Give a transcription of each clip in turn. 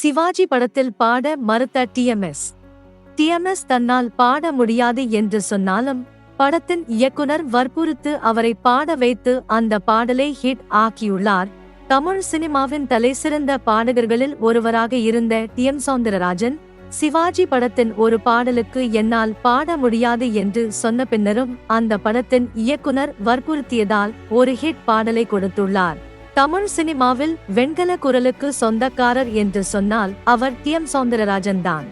சிவாஜி படத்தில் பாட மறுத்த டிஎம்எஸ் டிஎம்எஸ் தன்னால் பாட முடியாது என்று சொன்னாலும் படத்தின் இயக்குனர் வற்புறுத்து அவரை பாட வைத்து அந்த பாடலை ஹிட் ஆக்கியுள்ளார். தமிழ் சினிமாவின் தலைசிறந்த பாடகர்களில் ஒருவராக இருந்த டி எம் சௌந்தரராஜன் சிவாஜி படத்தின் ஒரு பாடலுக்கு என்னால் பாட முடியாது என்று சொன்ன பின்னரும் அந்த படத்தின் இயக்குனர் வற்புறுத்தியதால் ஒரு ஹிட் பாடலை கொடுத்துள்ளார். தமிழ் சினிமாவில் வெண்கல குரலுக்கு சொந்தக்காரர் என்று சொன்னால் அவர் டி எம் சௌந்தரராஜன் தான்.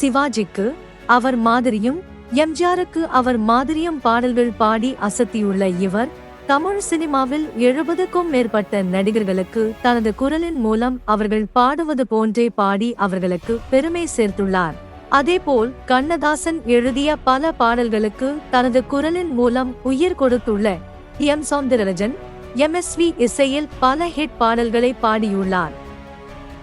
சிவாஜிக்கு அவர் மாதிரியும் எம்ஜிஆருக்கு அவர் மாதிரியும் பாடல்கள் பாடி அசத்தியுள்ள இவர் தமிழ் சினிமாவில் எழுபதுக்கும் மேற்பட்ட நடிகர்களுக்கு தனது குரலின் மூலம் அவர்கள் பாடுவது போன்றே பாடி அவர்களுக்கு பெருமை சேர்த்துள்ளார். அதேபோல் கண்ணதாசன் எழுதிய பல பாடல்களுக்கு தனது குரலின் மூலம் உயிர் கொடுத்துள்ள எம் சௌந்தரராஜன் எம்எஸ்வி இசையில் பல ஹிட் பாடல்களை பாடியுள்ளார்.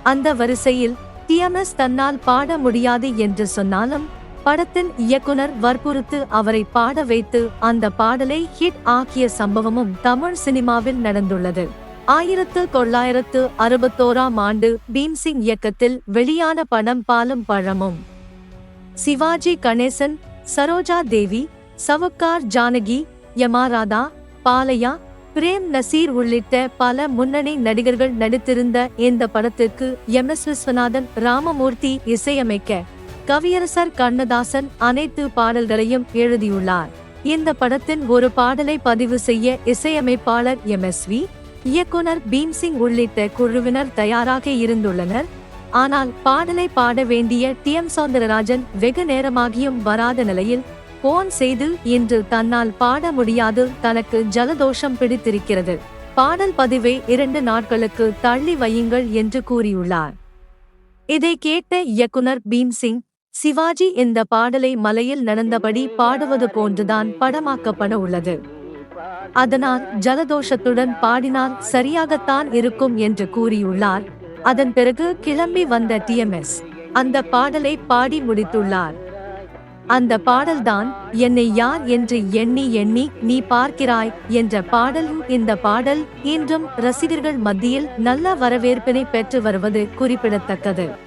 அந்த வரிசையில் டிஎம்எஸ் தன்னால் பாட முடியாது என்று சொன்னாலும் படத்தின் இயக்குனர் வற்புறுத்து அவரை பாட வைத்து அந்த பாடலை ஹிட் ஆக்கிய சம்பவமும் தமிழ் சினிமாவில் நடந்துள்ளது. ஆயிரத்து தொள்ளாயிரத்து அறுபத்தோராம் ஆண்டு பீம்சிங் இயக்கத்தில் வெளியான படம் பாலும் பழமும். சிவாஜி கணேசன் சரோஜா தேவி சவுக்கார் ஜானகி யமாராதா பாலையா பிரேம் நசீர் உள்ளிட்ட பல முன்னணி நடிகர்கள் நடித்திருந்த இந்த படத்திற்கு எம் எஸ் விஸ்வநாதன் ராமமூர்த்தி இசையமைக்க கவியரசர் கண்ணதாசன் அனைத்து பாடல்களையும் எழுதியுள்ளார். இந்த படத்தின் ஒரு பாடலை பதிவு செய்ய இசையமைப்பாளர் எம் எஸ் வி இயக்குனர் பீம்சிங் உள்ளிட்ட குழுவினர் தயாராக இருந்துள்ளனர். ஆனால் பாடலை பாட வேண்டிய டி எம் சௌந்தரராஜன் வெகு நேரமாகியும் வராத நிலையில் போன் செய்து இன்று தன்னால் பாட முடியாது தனக்கு ஜலதோஷம் பிடித்திருக்கிறது. பாடல் பதிவை இரண்டு நாட்களுக்கு தள்ளி வையுங்கள் என்று கூறியுள்ளார். இதை கேட்ட இயக்குனர் பீம்சிங் சிவாஜி இந்த பாடலை மலையில் நடந்தபடி பாடுவது போன்றுதான் படமாக்கப்பட உள்ளது. அதனால் ஜலதோஷத்துடன் பாடினால் சரியாகத்தான் இருக்கும் என்று கூறியுள்ளார். அதன் பிறகு கிளம்பி வந்த டிஎம்எஸ் அந்த பாடலை பாடி முடித்துள்ளார். அந்த பாடல்தான் என்னை யார் என்று எண்ணி எண்ணி நீ பார்க்கிறாய் என்ற பாடல் இந்த பாடல் இன்றும் ரசிகர்கள் மத்தியில் நல்ல வரவேற்பினை பெற்று வருவது குறிப்பிடத்தக்கது.